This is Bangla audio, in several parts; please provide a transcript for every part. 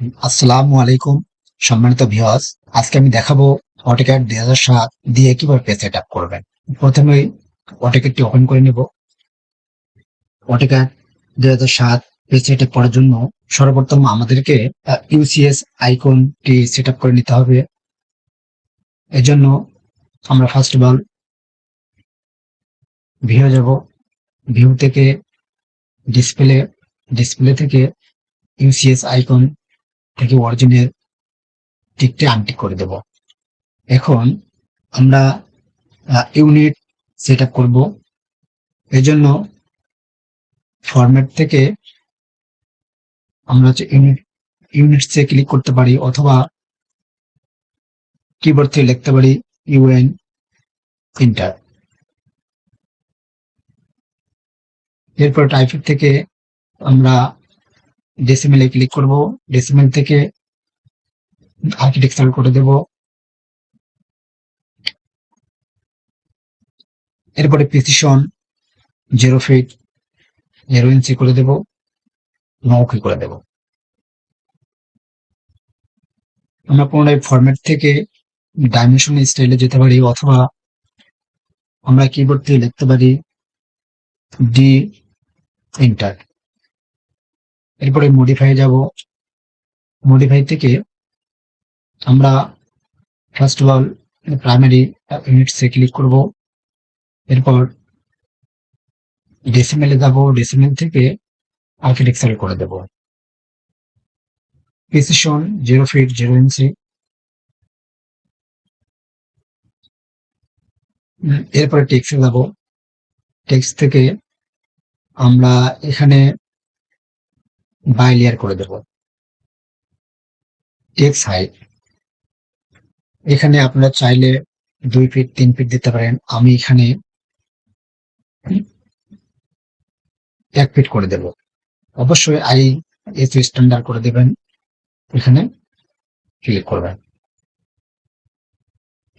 আসসালামু আলাইকুম, সম্মানিত ভিউয়ার্স আজকে আমি দেখাবো অটোক্যাড দুই হাজার সাত দিয়ে কীভাবে পেজ সেট আপ করবেন প্রথমেই অটোক্যাডটি ওপেন করে নেব। অটোক্যাড দুই হাজার সাত পেজ সেট আপ করার জন্য সর্বপ্রথম আমাদেরকে ইউসিএস আইকনটি সেট আপ করে নিতে হবে। এজন্য আমরা ফার্স্ট অফ অল ভিউ যাব। ভিউ থেকে ডিসপ্লে ডিসপ্লে থেকে ইউসিএস আইকন থেকে অরিজিনের টিকটি আনটিক করে দেব। এখন আমরা ইউনিট সেট আপ করব। এই জন্য ফরম্যাট থেকে আমরা হচ্ছে ইউনিট ইউনিটসে ক্লিক করতে পারি অথবা কিবোর্ড থেকে লিখতে পারি ইউএন ইন্টার এরপর টাইপের থেকে আমরা ডেসিমেলে ক্লিক করব ডেসিমেল থেকে আর্কিটেকচার করে দেব। এরপরে precision zero feet zero inch করে দেব নৌকি করে দেব। আমরা পুনরায় ফরম্যাট থেকে ডাইমেনশন স্টাইলে যেতে পারি, অথবা আমরা কিবোর্ড থেকে লিখতে পারি ডি এন্টার এরপরে মডিফাই যাব। মডিফাই থেকে আমরা ফার্স্ট অফ অল প্রাইমারি ইউনিটসে ক্লিক করব। এরপর ডেসিমেলে যাব। ডেসিমেল থেকে আর্কিটেকচার করে দেব। Precision zero feet zero inch এরপরে টেক্সে যাব। টেক্সট থেকে আমরা এখানে বাই লেয়ার করে দেব। টেক্স হাইট এখানে আপনারা চাইলে দুই ফিট তিন ফিট দিতে পারেন। আমি এখানে এক ফিট করে দেব। অবশ্যই আই এস স্ট্যান্ডার্ড করে দেবেন। এখানে ক্লিক করবেন।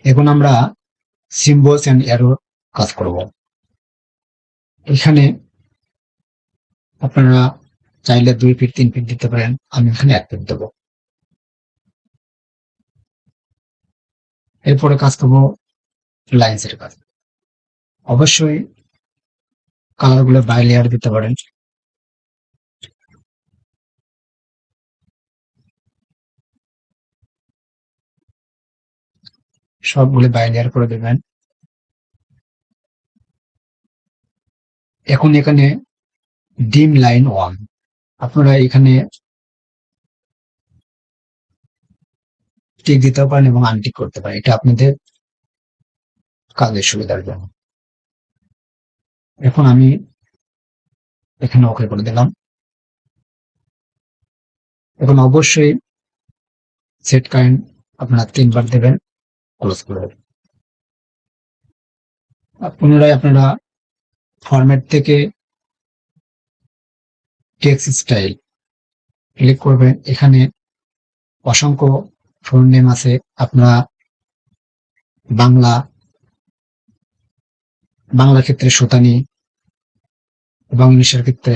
এখন আমরা সিম্বলস অ্যান্ড এরো কাজ করব। এখানে আপনারা চাইলে দুই ফিট তিন ফিট দিতে পারেন। আমি এখানে এক ফিট দেবো। এরপরে কাজ করব লাইন্সের কাজ। অবশ্যই কালারগুলো বাই লেয়ার দিতে পারেন। সবগুলো বাই লেয়ার করে দেবেন। এখন এখানে ডিম লাইন ওয়ান আপনারা এখানে টিক দিতে পারেন এবং আনটিক করতে পারেন। এটা আপনাদের কাজের সুবিধার জন্য। এখন আমি এখানে ওকে করে দিলাম। এখন অবশ্যই সেট কারেন্ট আপনারা তিনবার দেবেন ক্লোজ করে দেবেন। পুনরায় আপনারা ফরম্যাট থেকে টেক্সট স্টাইল ক্লিক করবেন। এখানে অসংখ্য ফোন নেম আছে। আপনারা বাংলা বাংলা ক্ষেত্রে সুতানি এবং ইংলিশের ক্ষেত্রে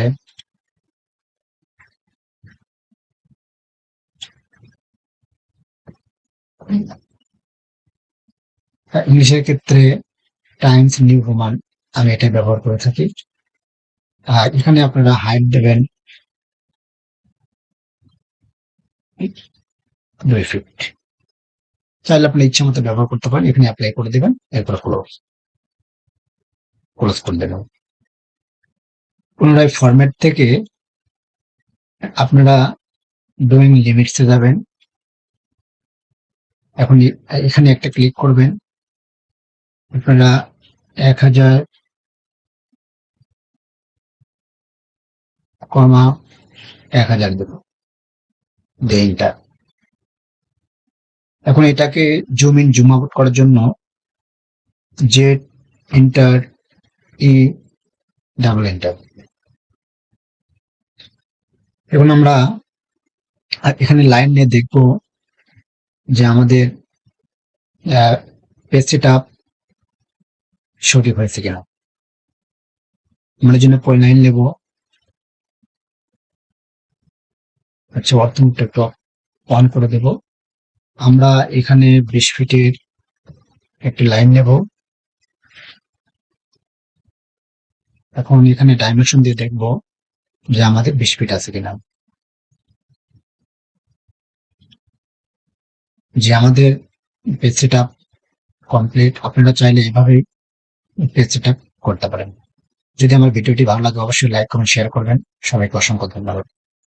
ইংলিশের ক্ষেত্রে টাইমস নিউ রোমান আমি এটা ব্যবহার করে থাকি। আর এখানে আপনারা হাইট দেবেন। দুই ফিট চাইলে আপনি ইচ্ছা মতো ব্যবহার করতে পারেন, এখানে অ্যাপ্লাই করে দেবেন, এরপর ক্লোজ ক্লোজ করে দেবেন। পুনরায় ফরম্যাট থেকে আপনারা ড্রয়িং লিমিটসে যাবেন। এখন এখানে একটা ক্লিক করবেন। আপনারা এক হাজার কমা এক হাজার দেব দেইনটা এখন এটাকে জুম ইন করার জন্য Z enter E double enter এখন আমরা এখানে লাইন নিয়ে দেখব যে আমাদের পেজ সেট আপ সঠিক হয়েছে কিনা। আমরা জন্য পরে লাইন নেব। আচ্ছা অর্থমুখটা একটু অন করে দেব। আমরা এখানে বিশ ফিটের একটি লাইন নেব। এখন এখানে ডাইমেনশন দিয়ে দেখব যে আমাদের বিশ ফিট আছে কিনা। যে আমাদের পেজ সেট আপ কমপ্লিট আপনারা চাইলে এভাবেই পেজ সেট আপ করতে পারেন। যদি আমার ভিডিওটি ভালো লাগে, অবশ্যই লাইক কমেন্ট শেয়ার করবেন। সবাইকে অসংখ্য ধন্যবাদ।